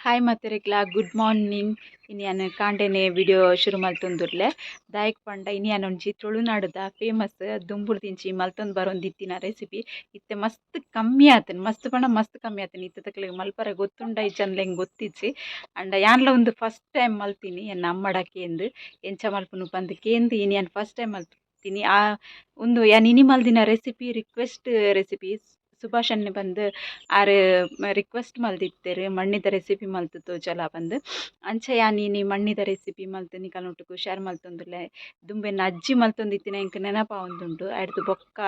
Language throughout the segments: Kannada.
ಹಾಯ್ ಮತ್ತೆರೆಗ್ಲ ಗುಡ್ ಮಾರ್ನಿಂಗ್ ಇನಿಯನ್ ಕಾಂಡೆನೆ ವಿಡಿಯೋ ಶುರು ಮಲ್ತೊಂದುರ್ಲೆ ದಾಯಕ್ ಪಂಡ ಇನಿಯನ್ ಒಂಜಿ ತುಳುನಾಡುದ ಫೇಮಸ್ ದುಂಬುಡು ತಿಂಚಿ ಮಲ್ತೊಂದು ಬರೊಂದಿತ್ತಿನ ರೆಸಿಪಿ ಇತ್ತೆ ಮಸ್ತ್ ಕಮ್ಮಿ ಆತುಂಡು ಮಸ್ತ್ ಪಂಡ ಮಸ್ತ್ ಕಮ್ಮಿ ಆತುಂಡು ಇತ್ತೆ ತಕ್ಲೆಗ್ ಮಲ್ಪರೆ ಗೊತ್ತುಂಡ ಇಜ್ಜಂಡ್ಲೆಂಗ್ ಗೊತ್ತಿಜ್ಜಿ ಆಂಡ ಯಾನ್ಲ ಒಂದು ಫಸ್ಟ್ ಟೈಮ್ ಮಲ್ತೀನಿ ಎನ್ನ ಅಮ್ಮಡ ಕೇಂದ್ ಎಂಚ ಮಲ್ಪುನು ಪಂದ್ ಕೇಂದ್ ಇನಿಯನ್ ಫಸ್ಟ್ ಟೈಮ್ ಮಲ್ತೀನಿ. ಆ, ಒಂದು ಯಾನ್ ಇನಿ ಮಲ್ದಿನ ರೆಸಿಪಿ ರಿಕ್ವೆಸ್ಟ್ ಸುಭಾಷಣ್ಣ ಬಂದು ಆರ್ ರಿಕ್ವೆಸ್ಟ್ ಮಲ್ದಿತ್ತೆರ್ ಮಣ್ಣಿದ ರೆಸಿಪಿ ಮಲ್ತ್ ತೋಜಲ ಪಂದ್ ಅಂಚ ಯಾನ್ ಇನಿ ಮಣ್ಣಿದ ರೆಸಿಪಿ ಮಲ್ತ್ ನಿಕಲ್ನೊಟ್ಟು ಶೇರ್ ಮಲ್ತೊಂದುಲ್ಲೆ. ದುಂಬೆನ ಅಜ್ಜಿ ಮಲ್ತೊಂದಿತ್ತಿನ, ಎಂಕ್ ನೆನಪಾವೊಂದುಂಡು ಆಯ್ತು, ಬೊಕ್ಕ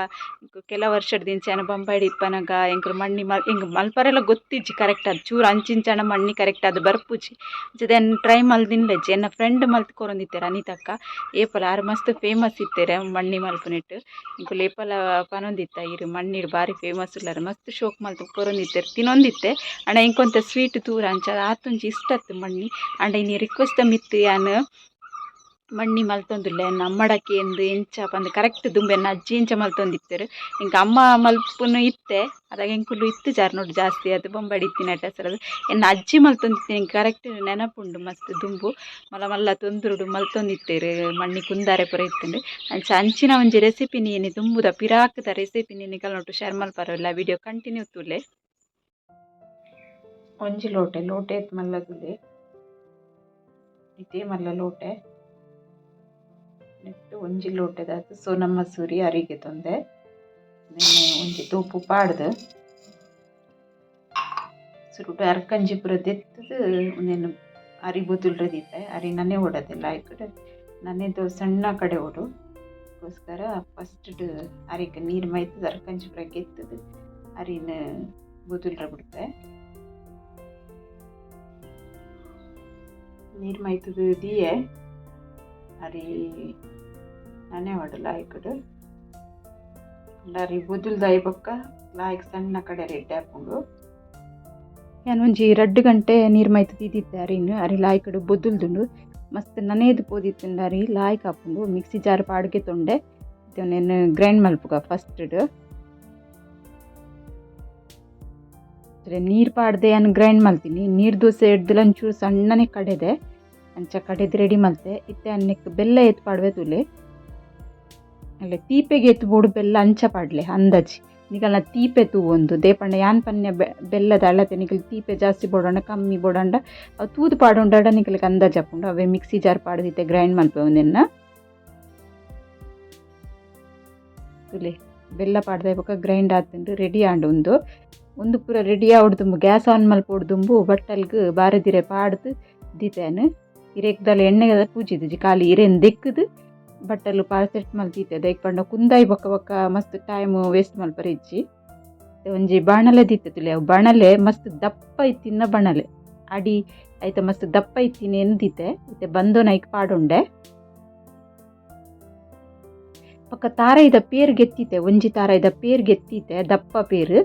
ಕೆಲ ವರ್ಷದ ಯಾನ್ ಬಂಬಾಡಿ ಇಪ್ಪನಗ ಎಂಕ್ಲು ಮಣ್ಣಿ ಮಲ್ ಎಂಕ್ ಮಲ್ಪರೆಲ ಗೊತ್ತಿಜ್ಜಿ ಕರೆಕ್ಟ್ ಅದು ಚೂರು ಅಂಚಿಂಚಣ ಮಣ್ಣಿ ಕರೆಕ್ಟ್ ಆದ್ ಬರ್ಪುಜಿ ಎನ್ ಟ್ರೈ ಮಲ್ದಿನ್ಲೆಜ್ಜಿ ಎನ್ನ ಫ್ರೆಂಡ್ ಮಲ್ತ್ ಕೊರೊಂದಿತ್ತೆರ್ ಅನಿತಕ್ಕ. ಏಪಲ ಆರ್ ಮಸ್ತ್ ಫೇಮಸ್ ಇತ್ತೆರ್ ಮಣ್ಣಿ ಮಲ್ಪುನೆಟ್ ಎಂಕುಲು ಏಪಲ ಪನೊಂದಿತ್ತ, ಇರ್ ಮಣ್ಣಿಡ್ ಬಾರಿ ಫೇಮಸ್ ಉಳ್ಳಾರ್ ಮಸ್ತ್ ಶೋಕ್ ಮಲ್ತು ಕೊರೊಂದಿತ್ತೆರ್ ತಿನೊಂದಿತ್ತೆ ಆಂಡ ಎಂಕೊಂತ ಸ್ವೀಟ್ ತೂರ ಅಂಚ. ಆತೊಂಜಿ ಇಷ್ಟತ್ ಮಣ್ಣಿ. ಆಂಡ ಇನಿ ರಿಕ್ವೆಸ್ಟ್ ಮಿತ್ತ್ ಯಾನ್ ಮಣ್ಣಿ ಮಲ್ತೊಂದುಲ್ಲೆ ನಮ್ಮಡಕ್ಕೆ ಕೇಂದ್ ಎಂಚ ಪಂದ್ ಕರೆಕ್ಟ್ ದುಂಬೆ ಅಜ್ಜಿ ಎಂಚ ಮಲ್ತೊಂದಿತ್ತೆರ್ ಎಂಕ್ ಅಮ್ಮ ಮಲ್ಪುನು ಇತ್ತೆ ಅದಾಗ ಎಂಕುಲು ಇತ್ತು ನೋಡಿ ಜಾಸ್ತಿ ಆದ್ ಬೊಂಬಡಿ ಇತ್ತಿನ ಹೆಸರದು ಎನ್ನ ಅಜ್ಜಿ ಮಲ್ತೊಂದಿತ್ತೆ ಎಂಕ್ ಕರೆಕ್ಟ್ ನೆನಪುಂಡು ಮಸ್ತ್ ದುಂಬು. ಮಲ್ಲ ಮಲ್ಲ ತೊಂದುರುಡು ಮಲ್ತೊಂದಿತ್ತೆರ್ ಮಣ್ಣಿ ಕುಂದಾರೆ ಪೂರ ಇತ್ತುಂಡು ಅಂಚ ಅಂಚಿನ ಒಂಜಿ ರೆಸಿಪಿ ಎನ್ನಿ ದುಂಬುದ ರೆಸಿಪಿ ರೆಸಿಪಿನಿ ನೋಟು ಶೇರ್ ಮಲ್ಪರಲ್ಲ ವಿಡಿಯೋ ಕಂಟಿನ್ಯೂ ತೂಲೆ. ಒಂಜಿ ಲೋಟೆ ಲೋಟೆ ಮಲ್ಲ ತುಲೆ ಇತ್ತೆ ಮಲ್ಲ ಲೋಟೆ. ನೆಕ್ಸ್ಟ್ ಒಂಜಿ ಲೋಟೆದಾದ್ ಸೋನಾ ಮಸೂರಿ ಅರಿಗೆ ತೊಂದೆ. ಒಂಜಿ ತೂಪು ಪಾಡ್ದ್. ಸುರುಟು ಅರ್ಕಂಜಿ ಪೂರ ಒಂದೇನು ಅರಿ ಬೊತುಲ್ರೆ ದೀತೆ ಅರಿ ನನೆ ಓಡದೆ ಕಡೆ. ನಾನೇದು ಸಣ್ಣ ಕಡೆ ಓಡು. ಗೋಸ್ಕರ ಫಸ್ಟ್ ಅರಿಗೆ ನೀರು ಮೈತದ ಅರ್ಕಂಜಿ ಪೂರ ಗೆತ್ತುದು ಅರಿನ ಬೊತುಲ್ರೆ ಬಿಡ್ತೆ. ನೀರ್ ಮೈತದ ದಿಯೆ. ಅರಿ ನನೆ ಒಡು ಎಲ್ಲಾರಿ ಅರಿ ಬೊದುಲ್ದ ಬೊಕ್ಕ ಲಾಯ್ಕ್ ಸಣ್ಣ ಕಡೆ ರೆಡ್ಡೆ ಹಾಕೊಂಡು ಒಂಜಿ ರಡ್ಡ್ ಗಂಟೆ ನೀರ್ ಮೈತು ತಿದ್ದಿದ್ದಾರೆ ಇನ್ನು. ಅರಿ ಲಾಯ್ಕಡು ಬೊದುಲ್ದುಂಡು ಮಸ್ತ್ ನನೇದು ಪೋದಿತ್ತುಂಡು ಅರಿ ಲಾಯ್ಕ್ ಹಾಕೊಂಡು ಮಿಕ್ಸಿ ಜಾರ್ ಪಾಡ್ಗೆ ತೊಂಡೆ. ಇದನ್ನೇನು ಗ್ರೈಂಡ್ ಮಲ್ಪುಗ ಫಸ್ಟ್ ನೀರ್ ಪಾಡ್ದೆ ಅನ್ ಗ್ರೈಂಡ್ ಮಲ್ತೀನಿ ನೀರ್ ದೋಸೆ ಎಡ್ದುಲ ಒಂಚೂರು ಸಣ್ಣನೆ ಕಡೆದೆ. ಅಂಚ ಕಡೆದು ರೆಡಿ ಮಲ್ತೆ ಇತ್ತೆ ಅನ್ನಕ್ಕೆ ಬೆಲ್ಲ ಎತ್ತು ಪಾಡ್ವೆ ತುಲೆ. ಅಲ್ಲ ತೀಪೆಗೆ ಎತ್ತು ಬೋಡು ಬೆಲ್ಲ ಅಂಚ ಪಾಡ್ಲೆ, ಅಂದಾಜಿ. ನಿಕಲ್ನ ತೀಪೆ ತೂವೊಂದು ದೇಪಂಡ ಯಾನ್ ಪನ್ಯ ಬೆಲ್ಲದ ಅಳತೆ ನಿಕಲ್ ತೀಪೆ ಜಾಸ್ತಿ ಬೋಡಂಡ ಕಮ್ಮಿ ಬೋಡಂಡ ಅವು ತೂದು ಪಾಡೊಂಡಾಡ ನಿಕಲ್ಗೆ ಅಂದಾಜ್ ಹಾಕೊಂಡು ಅವೇ ಮಿಕ್ಸಿ ಜಾರ್ ಪಾಡ್ದಿತ್ತೆ, ಗ್ರೈಂಡ್ ಮಲ್ಪೆ ಒಂದೆನ್ನ ತುಲೆ ಬೆಲ್ಲ ಪಾಡ್ದೆ ಬೊಕ ಗ್ರೈಂಡ್ ಆತುಂಡು ರೆಡಿ ಆಂಡ್ ಒಂದು. ಪೂರ ರೆಡಿ ಆವಡ್ದುಂಬು ಗ್ಯಾಸ್ ಆನ್ ಮಲ್ಪೊಡ್ದುಂಬು ಬಟ್ಟಲ್ಗೆ ಬಾರದಿರೆ ಪಾಡ್ದು, ದೀತೆನ್. ಇರೆಗ್ದಾಲ ಎಣ್ಣೆಗದ ಪೂಜಿದ್ದು ಖಾಲಿ ಇರೆನ್ ದೆಕ್ಕುದು. ಬಟ್ಟಲು ಪಾರ್ಸೆಟ್ ಮಲ್ತಿತ್ತೆ ದೈಕ್ ಪಂಡ ಕುಂದಾಯಿ ಬೊಕ್ಕ ಬೊಕ್ಕ ಮಸ್ತ್ ಟೈಮ್ ವೇಸ್ಟ್ ಮಲ್ಪರಿಜ್ಜಿ ಒಂಜಿ ಬಾಣಲೆ ದೀತೆತುಲೆ ಅವು ಬಾಣಲೆ ಮಸ್ತ್ ದಪ್ಪ ಇತ್ತಿನ ಬಾಣಲೆ. ಅಡಿ ಐತ ಮಸ್ತ್ ದಪ್ಪ ಇತ್ತಿನ ಎಂದಿತ್ತೆ. ಇತ್ತೆ ಬಂದು ನೈಕ್ ಪಾಡುಂಡೆ. ಪಕ್ಕ ತಾರೈದ ಪೇರ್ ಗೆತ್ತಿತೆ ಒಂಜಿ ತಾರೈದ ಪೇರ್ ಗೆತ್ತಿತೆ ದಪ್ಪ ಪೇರ್.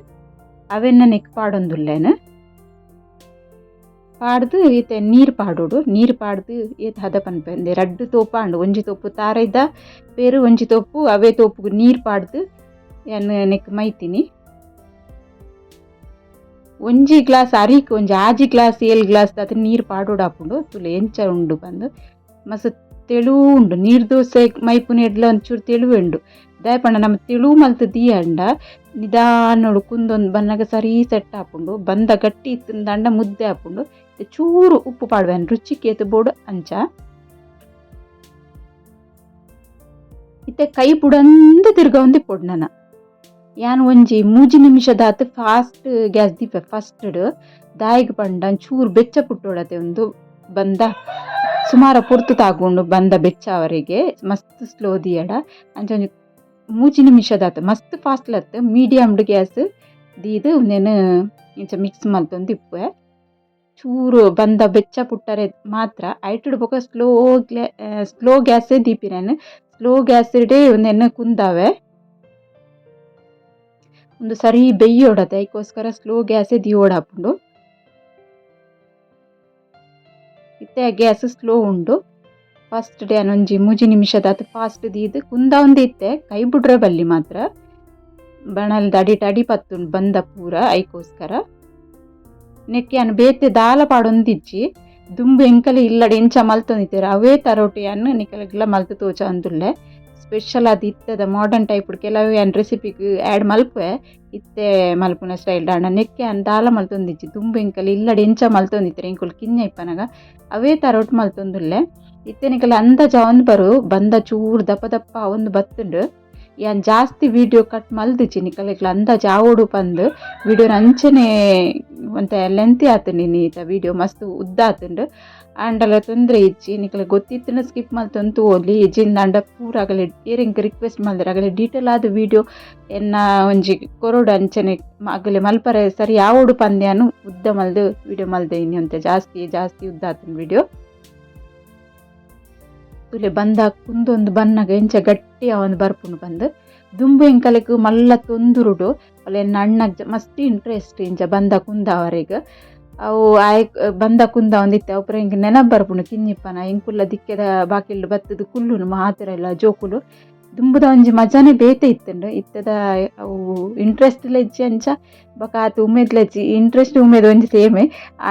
ಅವೆನ್ನ ನೆಕ್ ಪಾಡೊಂದುಲ್ಲೆನ್? ಪಾಡ್ದು ಈತೆ ನೀರು ಪಾಡೋಡು, ನೀರು ಪಾಡ್ದು ಏತ್ ಹದ ಪನ್ಪೆಂದೆ ತೋಪ ಅಂಡ್ ಒಂಜಿ ತೋಪು ಇದ್ದ. ಪೆರ್ ಒಂಜಿ ತೋಪು, ಅವೇ ತೋಪು ನೀರು ಪಾಡ್ದು ಏನು ನೆಕ್ ಮೈತೀನಿ. ಒಂಜಿ ಗ್ಲಾಸ್ ಅರಿಕ್, ಒಂಜಿ ಆಜಿ ಗ್ಲಾಸ್, ಏಳು ಗ್ಲಾಸ್ ಅದ ನೀರು ಪಾಡೋಡು ಹಾಕೊಂಡು ತುಲೆ ಎಂಚ ಉಂಡು ಬಂದು. ಮಸ್ತ್ ತೆಳು ಉಂಡು, ನೀರ್ ದೋಸೆ ಮೈಪುನ ಎಡ್ಲ ಒಂಚೂರು ತೆಳು ಉಂಡು. ದಾಯಪಂಡ ನಮ್ಮ ತೆಳು ಮಲ್ತ್ ದಿಯಂಡ, ನಿಧಾನೊಡು ಕುಂದೊಂದು ಬನ್ನಗ ಸರಿ ಸೆಟ್ ಹಾಕೊಂಡು ಬಂದ ಗಟ್ಟಿ ಇತ್ತಂದಂಡ ಮುದ್ದೆ ಆಪುಂಡು. ಚೂರು ಉಪ್ಪು ಪಾಡ್ವೆನ್ ರುಚಿಗೆ ಏತ್ ಬೋಡು ಅಂಚ. ಇತ್ತೆ ಕೈ ಬುಡಂದು ತಿರ್ಗ ಒಂದಿ ಪೊಡ್ನನ ಯಾನ್ ಒಂಜಿ ಮೂಜಿ ನಿಮಿಷದಾತ್ ಫಾಸ್ಟ್ ಗ್ಯಾಸ್ ದೀಪೆ ಫಸ್ಟ್ ದಾಯಿಗ್ ಪಂಡ ಚೂರು ಬೆಚ್ಚ ಪುಟ್ಟೋಡತೆ ಒಂದು ಬಂದ, ಸುಮಾರ ಪೊರ್ತು ತಾಗೊಂಡು ಬಂದ ಬೆಚ್ಚ ಅವರಿಗೆ, ಮಸ್ತ್ ಸ್ಲೋ ದಿಯಡ. ಅಂಚ ಮೂಜಿ ನಿಮಿಷದಾತ ಮಸ್ತ್ ಫಾಸ್ಟ್ ಲತ್ ಮೀಡಿಯಮ್ಡ್ ಗ್ಯಾಸ್ ದೀದ್ ನೆನ ಇಂಚ ಮಿಕ್ಸ್ ಮಲ್ತೊಂದು ಇಪ್ಪುವೆ. ಚೂರು ಬಂದ ಬೆಚ್ಚ ಪುಟ್ಟರೆ ಮಾತ್ರ ಐಟಿಡ್ಬೇಕು ಬೊಕ ಸ್ಲೋ ಗ್ಲೇ ಸ್ಲೋ ಗ್ಯಾಸೇ ದೀಪಿರೆನ್ ಸ್ಲೋ ಗ್ಯಾಸ್ ಇಡೀ ಒಂದು ಎಣ್ಣೆ ಕುಂದಾವೆ. ಒಂದು ಸರಿ ಬೆಯ್ಯೋಡತೆ ಅದಕ್ಕೋಸ್ಕರ ಸ್ಲೋ ಗ್ಯಾಸೇ ದಿಯೋಡಾಪುಂಡು ಇತ್ತೆ ಗ್ಯಾಸ್ ಸ್ಲೋ ಉಂಡು. ಫಸ್ಟ್ ಡೇ ಒಂಜಿ ಮೂಜಿ ಅದು ಫಾಸ್ಟ್ ದೀದ್ ಕುಂದ ಒಂದು ಇತ್ತೆ, ಕೈ ಬಿಡ್ರೆ ಬಲ್ಲಿ ಮಾತ್ರ. ಬಣಲ್ದ ಅಡಿ ಅಡಿ ಪತ್ತುಂಡು ಬಂದ ಪೂರ ಐಕೋಸ್ಕರ ನೆಕ್ಕೆ ಅನ್ನು ಬೇತೆ ದಾಲ ಪಾಡೊಂದಿಜ್ಜಿ ದುಂಬು ಎಂಕಲೆ ಇಲ್ಲಡೆ ಎಂಚ ಮಲ್ತೊಂದಿತ್ತೇರು ಅವೇ ತರೋಟಿಯನ್ನು ನಿಕಲೆಗ್ಲ ಮಲ್ತು ತೋಚ ಅಂದುಲ್ಲೆ. ಸ್ಪೆಷಲ್ ಅದು ಇತ್ತದ ಮಾಡರ್ನ್ ಟೈಪ್ ಕೆಲವು ಎನ್ ರೆಸಿಪಿಗೆ ಆ್ಯಡ್ ಮಲ್ಪೆ ಇತ್ತೆ ಮಲ್ಪುನ ಸ್ಟೈಲ್ ದಾಂಡ. ನೆಕ್ಕೆ ಅನ್ ದಾಲ ಮಲ್ತೊಂದಿಜ್ಜಿ ದುಂಬು ಎಂಕಲೆ ಇಲ್ಲಡೆ ಎಂಚ ಮಲ್ತೊಂದಿತ್ತೇರು ಎಂಕುಲು ಕಿನ್ನ ಇಪ್ಪನಗ. ಅವೇ ತರೋಟ್ ಮಲ್ತೊಂದುಲ್ಲೆ. ಇತ್ತೆನಿಕಲ ಅಂದ ಒಂದು ಬರು, ಬಂದ ಚೂರು ದಪ್ಪ ದಪ್ಪ ಒಂದು ಬತ್ತುಂಡು. ಯಾನ್ ಜಾಸ್ತಿ ವಿಡಿಯೋ ಕಟ್ ಮಲ್ದಿಚ್ಚಿ ನಿಕಲೆಗ್ಲ ಅಂದಾಜ ಆವೋಡು ಬಂದು ವಿಡಿಯೋ ಅಂಚನೆ ಅಂತ ಲೆಂತಿ ಆತುಂಡು ನೀತ ವಿಡಿಯೋ ಮಸ್ತ್ ಉದ್ದ ಆತುಂಡು. ಆಂಡಲ ತೊಂದರೆ ಇಜ್ಜಿ ನಿಕಲೆ ಗೊತ್ತಿತ್ತಿನ ಸ್ಕಿಪ್ ಮಲ್ತೊಂದು ಓದ್ಲಿ ಇಜ್ಜಿಂದ ಅಂಡ ಪೂರ ಆಗಲಿ ಏರಿಂಗ್ ರಿಕ್ವೆಸ್ಟ್ ಮಾಡಿದ್ರೆ ಆಗಲಿ ಡೀಟೇಲ್ ಆದ ವಿಡಿಯೋ ಎನ್ನ ಒಂಜಿ ಕೊರೋಡು ಅಂಚನೆ ಆಗಲಿ ಮಲ್ಪರೆ, ಸರಿ ಯಾವೋಡು ಪಂದ್ಯಾನು ಉದ್ದ ಮಲ್ದು ವಿಡಿಯೋ ಮಲ್ದೆ ಅಂತ ಜಾಸ್ತಿ ಜಾಸ್ತಿ ಉದ್ದ ಆತನ ವಿಡಿಯೋ ತುಲೆ ಬಂದ ಕುಂದೊಂದು ಬನ್ನಗ ಎಂಚ ಗಟ್ಟಿ ಅವನು ಬರ್ಪುಂಡು ಬಂದು. ದುಂಬು ಎಂಕಲೆಗ್ ಮಲ್ಲ ತೊಂದುರುಡು. ಎನ್ನ ಅಣ್ಣಗ್ ಮಸ್ತ್ ಇಂಟ್ರೆಸ್ಟ್ ಇಂಚ ಬಂದ ಕುಂದ ಅವರಿಗೆ. ಅವು ಆಯ್ ಬಂದ ಕುಂದ ಒಂದಿತ್ತೆ. ಅವ್ರ ಹಿಂಗೆ ನೆನಪು ಬರ್ಪುಂಡು ಕಿನ್ನಿಪ್ಪನ. ಎಂಕುಲ್ಲ ದಿಕ್ಕೆದ ಬಾಕಿಲ್ ಬತ್ತದು ಕುಲ್ಲುನು ಮಾತ್ರ ಎಲ್ಲ ಜೋಕುಲು. ದುಂಬುದ ಒಂಜಿ ಮಜಾನೆ ಬೇತೆ ಇತ್ತುಂಡು. ಇತ್ತದ ಅವು ಇಂಟ್ರೆಸ್ಟ್ ಲೆಜ್ಜಿ ಅಂಚ ಬಕ ಉಮೇದ್ ಲೆಜ್ಜಿ ಇಂಟ್ರೆಸ್ಟ್ ಉಮೇದ್ ಒಂಜಿ ಸೇಮೆ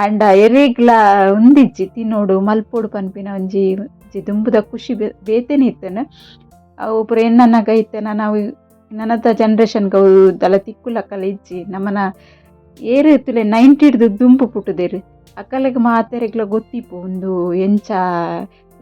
ಆಂಡ ಎರೆಗ್ಲ ಉಂದಿಜ್ಜಿ, ತಿನ್ನೋಡು ಮಲ್ಪೋಡು ಪನ್ಪಿನ ಒಂಜಿ ಒಂಜಿ ದುಂಬುದ ಖುಷಿ ಬೇ- ಇತ್ತೇನೆ. ಒಬ್ಬರು ಎನ್ನನಾಗ ಇತ್ತನ, ನಾವು ನನ್ನದ ಜನ್ರೇಷನ್ಗೆ ಅವು ದಲ ತಿಕ್ಕುಲಕ್ಕಲ ಇಜ್ಜಿ, ನಮ್ಮನ ಏರು ತುಲೆ ನೈಂಟಿಡ್ದು ದುಂಪು ಪುಟ್ಟದೇರಿ. ಅಕ್ಕಲಿಗೆ ಮಾತೆರೆಗ್ಲ ಗೊತ್ತಿಪ್ಪು, ಒಂದು ಎಂಚ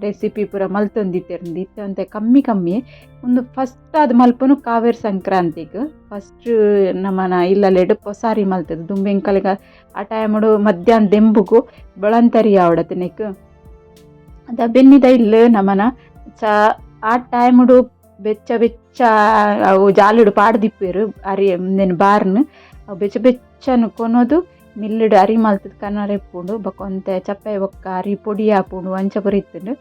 ರೆಸಿಪಿ ಪೂರ ಮಲ್ತೊಂದಿತ್ತೆರಂದು ಇತ್ತು ಅಂತ ಕಮ್ಮಿ ಕಮ್ಮಿ. ಒಂದು ಫಸ್ಟ್ ಅದು ಮಲ್ಪನು ಕಾವೇರಿ ಸಂಕ್ರಾಂತಿಗೆ. ಫಸ್ಟ್ ನಮ್ಮನ ಇಲ್ಲಲೆಡು ಪೊಸಾರಿ ಮಲ್ತದ್ದು ದುಂಬೆಂಕಲಿಗೆ ಆ ಟೈಮಡು ಮಧ್ಯಾಹ್ನ ದೆಂಬುಗು ಬಳಂತರಿ ಆವಡತ್ತೆ ನೆಕ್ ಅದ ಬೆನ್ನಿದ ಇಲ್ಲ ನಮನ ಚ ಆ ಟೈಮ್ಡು ಬೆಚ್ಚ ಬೆಚ್ಚ ಅವು ಜಾಲಿಡು ಪಾಡ್ದಿಪ್ಪೇರು ಅರಿ ನೆನ್ ಬಾರ್ನ್. ಅವು ಬೆಚ್ಚ ಬೆಚ್ಚನು ಕೊನೋದು ಮಿಲ್ಲಿಡು ಅರಿ ಮಲ್ತದ ಕನ್ನಡ ಇಪ್ಪುಂಡು ಬೊಕೊಂತೆ ಚಪ್ಪೆ ಒಕ್ಕ ಅರಿ ಪೊಡಿ ಆಪುಂಡು ಅಂಚ ಬರಿತ್ತುಂಡು.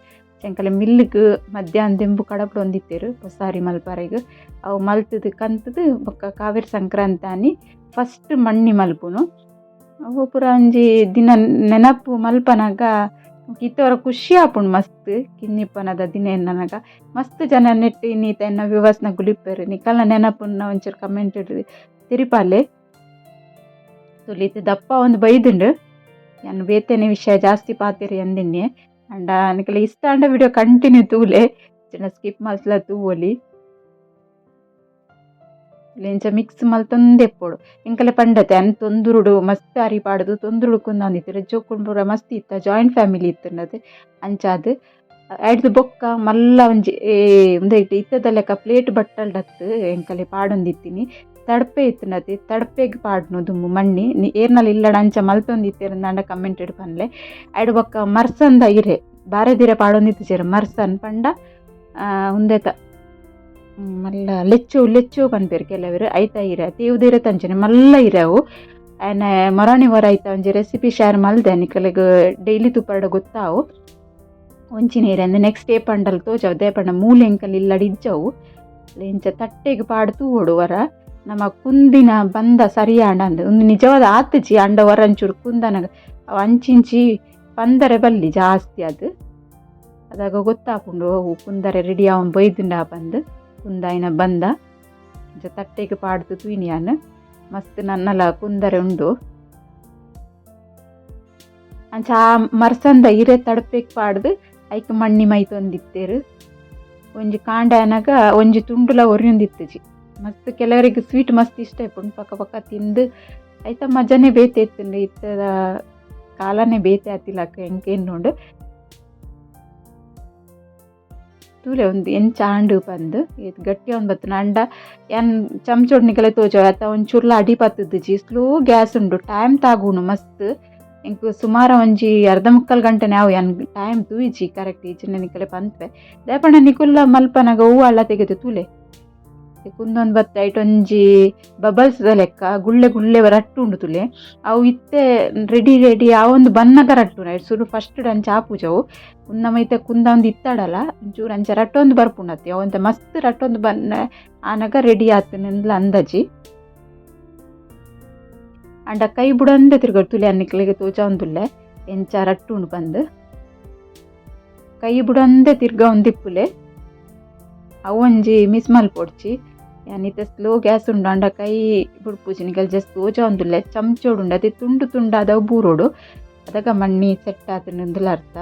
ಎಂಕಲೆ ಮಿಲ್ಲಿಗೆ ಮಧ್ಯಾಹ್ನ ದೆಂಬು ಕಡಪಡು ಒಂದಿತ್ತೇರು ಅರಿ ಮಲ್ಪರೆಗ್. ಅವು ಮಲ್ತದ ಕಂತದು ಬೊಕ್ಕ ಕಾವೇರಿ ಸಂಕ್ರಾಂತಿ ಫಸ್ಟ್ ಮಣ್ಣಿ ಮಲ್ಪುನು. ಅವು ಪುರ ಒಂಜಿ ದಿನ ನೆನಪು ಮಲ್ಪನಾಗ ಇತ್ತವರ ಖುಷಿ ಆಪುಂಡು ಮಸ್ತ್ ಕಿನ್ನಿಪ್ಪನದ ದಿನ ನನಗ. ಮಸ್ತ್ ಜನ ನೆಟ್ಟು ಇನ್ನೀತ ಎನ್ನ ವಿವಾಸ್ನ ಗುಲಿಪ್ಪೇರು ನಿಕಲ್ನ ನೆನಪುನ್ನ ಒಂಚೂರು ಕಮೆಂಟ್ ಇಡ್ರಿ. ತಿರಿಪಾಲೆ. ತುಲಿತ ದಪ್ಪ ಒಂದು ಬೈದುಂಡು. ನಾನು ಬೇತೇನೆ ವಿಷಯ ಜಾಸ್ತಿ ಪಾತಿರಿ ಅಂದಿನ್ನೆ ಅಂಡ ನನಗೆಲ್ಲ ಇಷ್ಟ ಅಂಡ ವಿಡಿಯೋ ಕಂಟಿನ್ಯೂ ತೂಲೆ. ಜನ ಸ್ಕಿಪ್ ಮಲ್ಸ್ಲ ತೂವೊಲಿ ಲೆಂಚ ಮಿಕ್ಸ್ ಮಲ್ತೊಂದು ಎಪ್ಪೋಡು ಎಂಕಲೆ ಪಂಡತೆ ಅನ್ ತೊಂದುರುಡು ಮಸ್ತ್ ಅರಿ ಪಾಡುದು ತೊಂದ್ರುಡು ಕುಂದೊಂದಿತ್ತು ಜೋಕುಂಡು ಪೂರ ಮಸ್ತ್ ಇತ್ತ ಜಾಯಿಂಟ್ ಫ್ಯಾಮಿಲಿ ಇತ್ತುಂಡದು ಅಂಚಾದ್ ಐಡ್ದು ಬೊಕ್ಕ ಮಲ್ಲ ಒಂಜಿ ಏ ಇಟ್ಟು ಇತ್ತದ ಲೆಕ್ಕ ಪ್ಲೇಟ್ ಬಟ್ಟಲ್ಡತ್ತು ಎಂಕಲೆ ಪಾಡೊಂದಿತ್ತೀನಿ ತಡ್ಪೆ ಇತ್ತುಂಡತಿ ತಡಪೆಗೆ ಪಾಡ್ನು ದುಮ್ಮು ಮಣ್ಣಿ ಏರ್ನಲ್ಲಿ ಇಲ್ಲಡ ಅಂಚ ಮಲ್ತೊಂದಿತ್ತೇರ ನಂಡ ಕಮೆಂಟ್ ಪನ್ಲೆ ಎಡ್ ಬೊಕ್ಕ ಮರ್ಸಂದ ಇರೆ ಬಾರೆದಿರೆ ಪಾಡೊಂದಿತ್ತು ಚೇರು ಮರ್ಸನ್ ಪಂಡ ಉಂದೆತ ಲೆಚ್ಚು ಪನ್ಪೇರು ಕೆಲವರು. ಐತ ಇರೆ, ತೇವ್ದಿರೆ ತಂಚನೆ ಮಲ್ಲ ಇರವು. ಆಯ್ನ ಮರಾಣಿ ವರ ಐತ ಒಂಜಿ ರೆಸಿಪಿ ಶೇರ್ ಮಲ್ದೆ ನಿಕಲೆಗ್ ಡೈಲಿ ತುಪ್ಪರ್ಡ ಗೊತ್ತಾವು. ಒಂಚಿನ ಇರೆ, ಅಂದ್ರೆ ನೆಕ್ಸ್ಟ್ ಡೇ ಪಂಡಲ್ ತೋಜವು. ದೇಪಂಡ ಮೂಲೆ ಎಂಕಲ್ ಇಲ್ಲಡಿ ಇಜ್ಜವು. ಇಂಚ ತಟ್ಟೆಗೆ ಪಾಡ್ತು ತೂವಡು ವರ. ನಮ್ಮ ಕುಂದಿನ ಬಂದ ಸರಿಯಾಣ ಅಂದ್. ಒಂದು ನಿಜವಾದ ಆತಜಿ ಅಂಡ ವರಂಚೂರು ಕುಂದನಗ ಕುಂದನ. ಅಂಚಿಂಚಿ ಪಂದರೆ ಬಲ್ಲಿ ಜಾಸ್ತಿ ಅದು ಅದಾಗ ಗೊತ್ತಾಪುಂಡು, ಅವು ಕುಂದರೆ ರೆಡಿ ಅವನ್ ಬೈದುಂಡ ಬಂದು. ಕುಂದಾಯಿನ ಬಂದ. ಅಂಚ ತಟ್ಟೆಗೆ ಪಾಡ್ದು ತೂಯಿನಿಯಾನ್. ಮಸ್ತ್ ನನ್ನಲ ಕುಂದರೆ ಉಂಡು. ಅಂಚ ಆ ಮರ್ಸಂದ ಇರೆ ತಡಪೆಗ್ ಪಾಡ್ದು ಐಕ್ ಮಣ್ಣಿ ಮೈತೊಂದಿತ್ತೇರು ಒಂಜಿ ಕಾಂಡ ಅನಗ ಒಂಜಿ ತುಂಡುಲ ಒರಿಯೊಂದಿತ್ತಜಿ ಮಸ್ತ್ ಕೆಲವರಿಗೆ ಸ್ವೀಟ್ ಮಸ್ತ್ ಇಷ್ಟ ಇಪ್ಪುಂಡು ಪಕ್ಕ ಪಕ್ಕ ತಿಂದು ಐತ ಮಜಾನೇ ಬೇತೆ ಇತ್ತುಂಡು. ಇತ್ತದ ಕಾಲನೇ ಬೇತೆ ಆತಿಲಕ ಎಂಕೇನುಂಡು ತೂಲೆ ಒಂದು ಎಂಚ ಆಂಡು ಬಂದು ಇದು ಗಟ್ಟಿ ಒಂದು ಬತ್ತನ ಅಂಡ ಏನ್ ಚಮಚೋಡ್ ತೋಜ ಅತ್ತ ಒಂಚೂರ್ಲ ಅಡಿ ಪತ್ತದ್ದು ಸ್ಲೋ ಗ್ಯಾಸ್ ಉಂಡು ಟೈಮ್ ತಾಗುನು ಮಸ್ತ್. ಎಂಕ್ ಸುಮಾರು ಒಂಜಿ ಅರ್ಧ ಮುಕ್ಕಾಲು ಗಂಟೆನೆ ಅವು ಎನ್ ಟೈಮ್ ತೂಯಿಜಿ ಕರೆಕ್ಟ್ ಈಚಿನ ನಿಕಲೆ ಪಂತ್ವೆ ದಾಯಪಂಡ ನಿಕುಲ್ಲ ಮಲ್ಪನಾಗ ಹೂವು ಅಲ್ಲ ತೆಗೆದು ತೂಲೆ. ಕುಂದೊಂದು ಬತ್ತ ಒಂಜಿ ಬಬಲ್ಸ್ ಲೆಕ್ಕ, ಗುಳ್ಳೆ ಗುಳ್ಳೆ ರಟ್ಟು ಉಂಡು ತುಲೆ. ಅವು ಇತ್ತೆ ರೆಡಿ ರೆಡಿ ಒಂದು ಬನ್ನಗ ರಟ್ಟು ಐಟ್ ಸುರು ಫಸ್ಟ್ ಅಂಚ ಆಪುಜವು ಉನ್ನ ಮೈತೆ ಕುಂದ ಒಂದು ಇತ್ತಾಡಲ್ಲ ಒಂಚೂರು ಅಂಚ ರಟ್ಟೊಂದು ಬರ್ಪುಣತ್ತಿ ಅವಂತ ಮಸ್ತ್ ರಟ್ಟೊಂದು ಬನ್ನ ಆನಗ ರೆಡಿ ಆತನಿಂದ್ಲ ಅಂದಾಜಿ. ಅಂಡ ಕೈ ಬುಡಂದೆ ತಿರ್ಗಡು ತುಲೆ ಅನ್ನಿಕ್ಲಿಗೆ ತೋಚ ಒಂದುಲ್ಲೆ ಎಂಚ ರಟ್ಟು ಉಂಡು ಬಂದು ಕೈ ಬುಡಂದೆ ತಿರ್ಗ ಒಂದಿಪ್ಪುಲೆ. ಅವು ಒಂಜಿ ಮಿಸ್ ಮಲ್ಪೊಡ್ಚಿ. ಯಾನ್ ಇತ್ತೆ ಸ್ಲೋ ಗ್ಯಾಸ್ ಉಂಡಾಂಡ ಕೈ ಬುಡ್ಪುಜಿ ನಿಕಲ್ ಜಸ್ಟ್ ತೋಜ ಒಂದುಲ್ಲೆ ಚಮಚೋಡು ಉಂಡು ಅದೇ ತುಂಡು ತುಂಡಾದ ಬೂರೋಡು ಅದಗ ಮಣ್ಣಿ ಸೆಟ್ ಆತಂದುಲ ಅರ್ಥ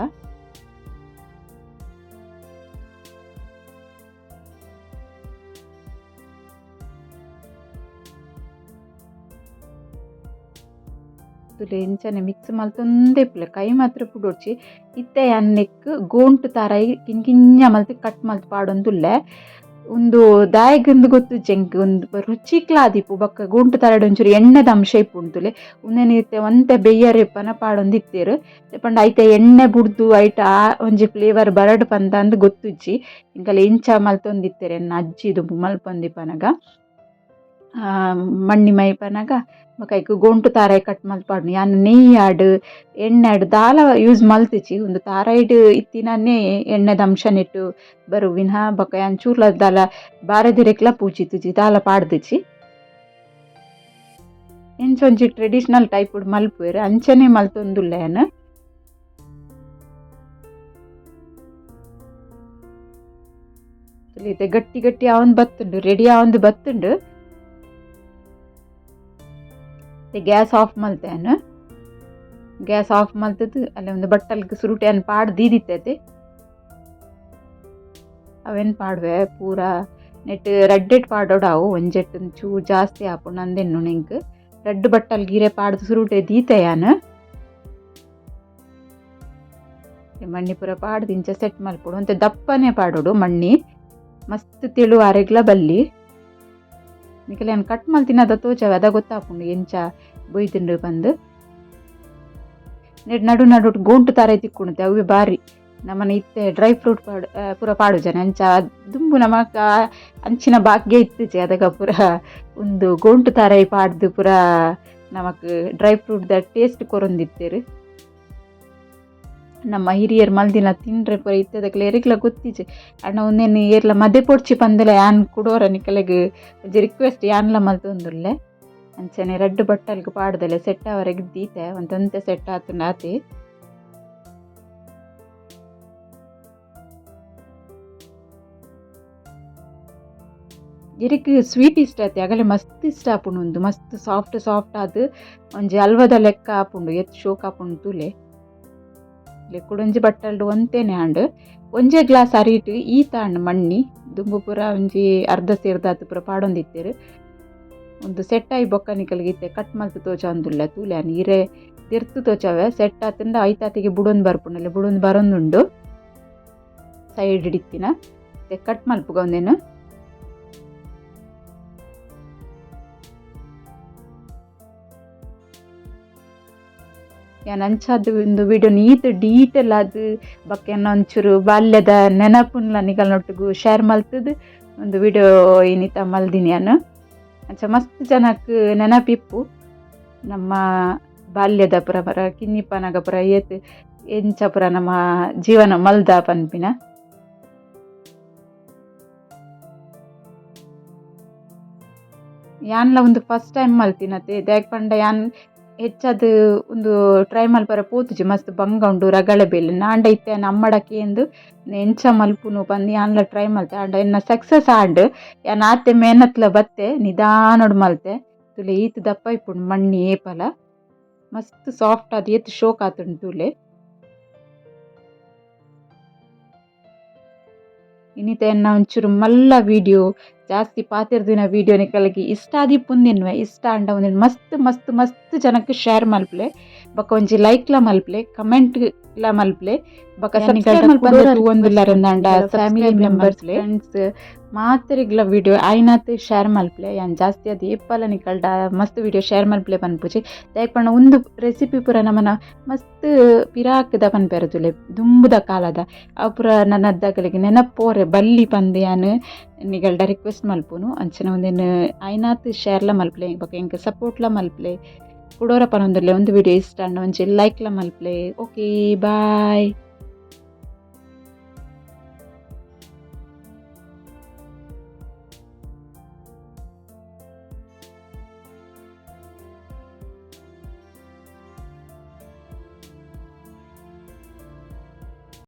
ತುಲೆ ಎಂಚನೆ ಮಿಕ್ಸ್ ಮಲ್ತೊಂದೆ ಇಪ್ಪುಲೆ ಕೈ ಮಾತ್ರ ಪುಡೊಡ್ಚಿ ಇತ್ತೆ ಅನ್ನೆಕ್ ಗೋಂಟು ತಾರೈ ಕಿನ್ ಕಿಂಜ ಮಲ್ತ್ ಕಟ್ ಮಲ್ತ್ ಪಾಡೊಂದುಲ್ಲೆ ಉಂದು ದಾಯಗಂದು ಗೊತ್ತು, ಜಂಕ್ ಒಂದು ರುಚಿಕ್ಲಾದಿಪ್ಪು ಬೊಕ್ಕ ಗುಂಟು ತರಡ್ ಒಂಚೂರು ಎಣ್ಣೆದ ಅಂಶ ಇಪ್ಪುಂಡುಲೆ ಉಂದೆನ್ ಒಂತೆ ಬೆಯ್ಯರೆ ಪನ ಪಾಡೊಂದಿತ್ತೆರ್ ಪಂಡ ಐತೆ ಎಣ್ಣೆ ಬುಡ್ದು ಐಟ ಆ ಒಂಜಿ ಫ್ಲೇವರ್ ಬರಡ್ ಪಂದ ಅಂದ್ ಗೊತ್ತುಜ್ಜಿ. ಎಂಕಲೆ ಇಂಚ ಮಲ್ತೊಂದಿತ್ತೆರ್ ಅಜ್ಜಿದು ಮಲ್ಪೊಂದಿಪ್ಪನಗ ಮಣ್ಣಿ ಮೈ ಪನಗ ಗೊಂಟು ತಾರಾಯಿ ಕಟ್ ಮಲ್ಪಾಡ್ನು ಯಾನ್ ನೆಯ್ಯಿ ಎಣ್ಣೆಡ್ ದಾಲ ಯೂಸ್ ಮಲ್ತಿಚಿ. ಒಂದು ತಾರಾಯಿಡ್ ಇತ್ತಿನನೆ ಎಣ್ಣೆದ ಅಂಶ ನೆಟ್ಟು ಬರು. ವಿನಃ ಬೊಕ ಯಾನ್ ಚೂರ್ಲ ದಾಲ ಬಾರೆದಿರೆಕ್ಲ ಪೂಜಿತಿಜಿ ದಾಲ ಪಾಡ್ದಿಚಿ. ಎಂಚ ಒಂಜಿ ಟ್ರೆಡಿಷನಲ್ ಟೈಪುಡು ಮಲ್ಪುವೆರ್, ಅಂಚನೆ ಮಲ್ತೊಂದುಲ್ಲ ಯಾನ್ ಗಟ್ಟಿ ಗಟ್ಟಿ ಆವೊಂದು ಬತ್ತುಂಡು ರೆಡಿ ಆವೊಂದು ಬತ್ತುಂಡು. ಗ್ಯಾಸ್ ಆಫ್ ಮಲ್ತೆನ್. ಗ್ಯಾಸ್ ಆಫ್ ಮಲ್ತದು ಅಲ್ಲಿ ಒಂದು ಬಟ್ಟಲ್ಗೆ ಸುರುಟಿ ಅನ್ ಪಾಡ್ ದೀದಿತ್ತೈತಿ. ಅವೇನು ಪಾಡ್ವೆ? ಪೂರ ನೆಟ್ ರೆಡ್ಡೆಟ್ ಪಾಡೋಡ ಅವು ಒಂಜೆಟ್ ಚೂರು ಜಾಸ್ತಿ ಹಾಪು ಅಂದೆನ್ನು ನಿಂಕ್ ರಡ್ಡ್ ಬಟ್ಟಲ್ ಗೀರೆ ಪಾಡ್ದು ಸುರುಟೆ ದೀತೆಯಾನ್. ಮಣ್ಣಿ ಪೂರ ಪಾಡ್ದು ಇಂಚ ಸೆಟ್ ಮಲ್ಪೊಡು. ಅಂತ ದಪ್ಪನೆ ಪಾಡೋಡು ಮಣ್ಣಿ. ಮಸ್ತ್ ತೆಳು ಅರೆಗ್ಲ ಬಲ್ಲಿ. ನಿಕಲೇನು ಕಟ್ ಮಲ್ ತಿನ್ನೋದ ತೋಚವೆ ಅದ ಗೊತ್ತಾಪುಂಡು ಎಂಚ ಬೊಯ್ದುಂಡು ಬಂದು. ನೆಡ್ ನಡು ನಡು ಗೋಂಟು ತಾರೆ ತಿಕ್ಕುಂಡು ಅವು ಬಾರಿ. ನಮ್ಮನೆ ಇತ್ತೆ ಡ್ರೈ ಫ್ರೂಟ್ ಪಾಡ್ ಪೂರ ಪಾಡು ಜನ ಅಂಚ ದುಂಬು ನಮಕ ಅಂಚಿನ ಭಾಗ್ಯ ಇತ್ತೀಚೆ ಅದಗ ಪೂರ ಒಂದು ಗೋಂಟು ತಾರೈ ಪಾಡ್ದು ಪೂರ ನಮಕ್ ಡ್ರೈ ಫ್ರೂಟ್ದ ಟೇಸ್ಟ್ ಕೊರೊಂದಿತ್ತೆರ್. ನಮ್ಮ ಹಿರಿಯರ್ ಮಲ್ದಿನ ತಿಂಡ್ರೆ ಪೂರ ಇತ್ತದಕ್ಲೆ ಎರಿಕ್ಲ ಗೊತ್ತಿಜೆ ಅಣ್ಣ ಒಂದೇನು ಏರ್ಲ ಮದೆ ಪೊಡ್ಚಿ ಪಂದಲೆ ಯಾನ್ ಕುಡೋರ ನಿಕಲೆಗ್ ಒಂಜಿ ರಿಕ್ವೆಸ್ಟ್ ಯಾನ್ಲ ಮಲ್ತೊಂದುಲ್ಲೆ ಅಂಚನೆ ರಡ್ಡ್ ಬಟ್ಟಲ್ಗ್ ಪಾಡ್ದಲೆ ಸೆಟ್ ಆವರೆಗ್ ದೀತೆ ಒಂತೊಂತೆ ಸೆಟ್ ಆತುಂಡು ಆತಿ ಇರಿಕ್ ಸ್ವೀಟ್ ಇಷ್ಟ ಆತಿ ಅಗಲೆ ಮಸ್ತ್ ಇಷ್ಟ ಆಪುಂಡು ಉಂದು ಮಸ್ತ್ ಸಾಫ್ಟ್ ಸಾಫ್ಟ್ ಆದ್, ಒಂಜಿ ಹಲ್ವದ ಲೆಕ್ಕ ಆಪುಂಡು ಎತ್ ಶೋಕ್ ಆಪುಂಡು ತೂಲೆ. ಕುಡೊಂಜಿ ಬಟ್ಟಲ್ಡು ಒಂತೇನೆ ಆಂಡ್ ಒಂಜೆ ಗ್ಲಾಸ್ ಅರಿಟ್ ಈತ ಆಂಡ್ ಮಣ್ಣಿ, ದುಂಬು ಪೂರ ಒಂಜಿ ಅರ್ಧ ಸೇರ್ದಾತ್ ಪೂರ ಪಾಡೊಂದಿತ್ತೆರ್. ಒಂದು ಸೆಟ್ ಆಯಿ ಬೊಕ್ಕ ನಿಕಲ್ಗಿತ್ತೆ ಕಟ್ ಮಲ್ತ್ ತೋಜಾಂದುಲ್ಲೆ ತೂಲೆ ನೀರೆ ತಿರ್ತು ತೋಚವೆ ಸೆಟ್ ಆತಂದ ಐತಾತಿಗೆ ಬುಡೊಂದು ಬರ್ಪುಂಡಲ್ಲ ಬುಡೊಂದು ಬರೊಂದುಂಡು. ಸೈಡ್ ಹಿಡಿತ್ತಿನ. ಕಟ್ ಮಲ್ಪುಗ ಯಾನ್ ಅಂಚಾದ್ ಒಂದು ವಿಡಿಯೋ ನೀತ್ ಡೀಟೇಲ್ ಆದ್ ಬಕ್ಕೆ ಒಂಚೂರು ಬಾಲ್ಯದ ನೆನಪುನ್ಲ ನಿಕಲ್ನೊಟ್ಟುಗು ಶೇರ್ ಮಲ್ತುದು ಒಂದು ವಿಡಿಯೋ ಏನಿತ್ತ ಮಲ್ದಿನಿ ಅನ್ನು. ಅಂಚ ಮಸ್ತ್ ಜನಕ್ ನೆನಪಿಪ್ಪು. ನಮ್ಮ ಬಾಲ್ಯದ ಪುರ ಪರ ಕಿನ್ನಿಪ್ಪನಗ ಪುರ ಏತ್, ಎಂಚ ಪುರ ನಮ್ಮ ಜೀವನ ಮಲ್ದ ಪನ್ಪಿನ. ಯಾನ್ಲ ಒಂದು ಫಸ್ಟ್ ಟೈಮ್ ಮಲ್ತಿನತೆ ದಯಕ್ ಪಂಡ ಯಾನ್ ಹೆಚ್ಚದು ಒಂದು ಟ್ರೈ ಮಲ್ಪರೆ ಪೋತುಜಿ, ಮಸ್ತ್ ಬಂಗ ಉಂಡು, ರಗಳೆ ಬೇಲೆ ನಾಂಡ ಇತ್ತೆ ನಮ್ಮಡಕ್ಕೆ ಎಂದು ಎಂಚ ಮಲ್ಪುನು ಪಂದ್ ಯಾನ್ಲ ಟ್ರೈ ಮಲ್ತೆ. ಆಂಡ ಎನ್ನ ಸಕ್ಸಸ್ ಆಂಡ್ ಯಾನ್ ಆತೆ ಮೇನತ್ಲ ಬತ್ತೆ, ನಿಧಾನೊಡು ಮಲ್ತೆ. ತುಲೆ ಈತ್ ದಪ್ಪ ಇಪ್ಪುಂಡು ಮಣ್ಣಿ ಏಪಲ. ಮಸ್ತ್ ಸಾಫ್ಟ್ ಆದ್ ಏತ್ ಶೋಕ್ ಆತುಂಡು ತೂಲೆ. ಇನ್ನಿತ ಎನ್ನ ಒಂಚೂರು ಮಲ್ಲ ವಿಡಿಯೋ ಜಾಸ್ತಿ ಪಾತೆರ್ದಿನ ವಿಡಿಯೋ ನಿಕಲಗಿ ಇಷ್ಟ ಆದಿಪ್ಪುಂದೆನ್ವೆ ಇಷ್ಟ ಆಂಡ ಒಂದಿನ ಮಸ್ತ್ ಮಸ್ತ್ ಮಸ್ತ್ ಜನಕ್ಕೆ ಶೇರ್ ಮಲ್ಪ್ಲೆ ಬೊಕ ಒಂಜಿ ಲೈಕ್ಲ ಮಲ್ಪ್ಲೆ ಕಮೆಂಟ್ ಲ ಮಲ್ಪ್ಲೆ ಬೊಕ ಸಬ್ಸ್ಕ್ರೈಬ್ ಮಲ್ಪಂದೆ ತೂವೊಂದುಲ್ಲೆರಂದಾಂಡ ಫ್ಯಾಮಿಲಿ ಮೆಂಬರ್ಸ್ ಫ್ರೆಂಡ್ಸ್ ಮಾತ್ರಿಗ್ಲ ವಿಡಿಯೋ ಆಯ್ನಾತ್ ಶೇರ್ ಮಲ್ಪ್ಲೆ ಯಾನ್ ಜಾಸ್ತಿ ಅದು ಏಪಲ ನಿಕಲ್ಡ ಮಸ್ತ್ ವಿಡಿಯೋ ಶೇರ್ ಮಲ್ಪ್ಲೆ ಪನ್ಪುಜಿ ಪಂಡ ಒಂದು ರೆಸಿಪಿ ಪುರ ನಮನ ಮಸ್ತ್ ಪಿರಾಕ್ದ ಪನ್ಪೆರದುಲೆ ದುಂಬುದ ಕಾಲದ. ಅವು ಪೂರ ನನ್ನದ್ದಗಲಿಗೆ ನೆನಪೋರೆ ಬಲ್ಲಿ ಪಂದ್ ಯಾನ್ ನಿಗಲ್ಡ ರಿಕ್ವೆಸ್ಟ್ ಮಲ್ಪುನು. ಅಂಚನ ಒಂದೇನು ಐನಾತ್ ಶೇರ್ಲ ಮಲ್ಪ್ಲೆ ಬಗ್ಗೆ ಎಂಕ್ ಸಪೋರ್ಟ್ಲ ಮಲ್ಪ್ಲೆ. ಕುಡೋರ ಪನೊಂದುಲ್ಲೆ ಒಂದು ವಿಡಿಯೋ ಇಷ್ಟ ಅಂಡ ಒಂಜಿ ಲೈಕ್ಲ ಮಲ್ಪ್ಲೆ ಓಕೆ ಬಾಯ್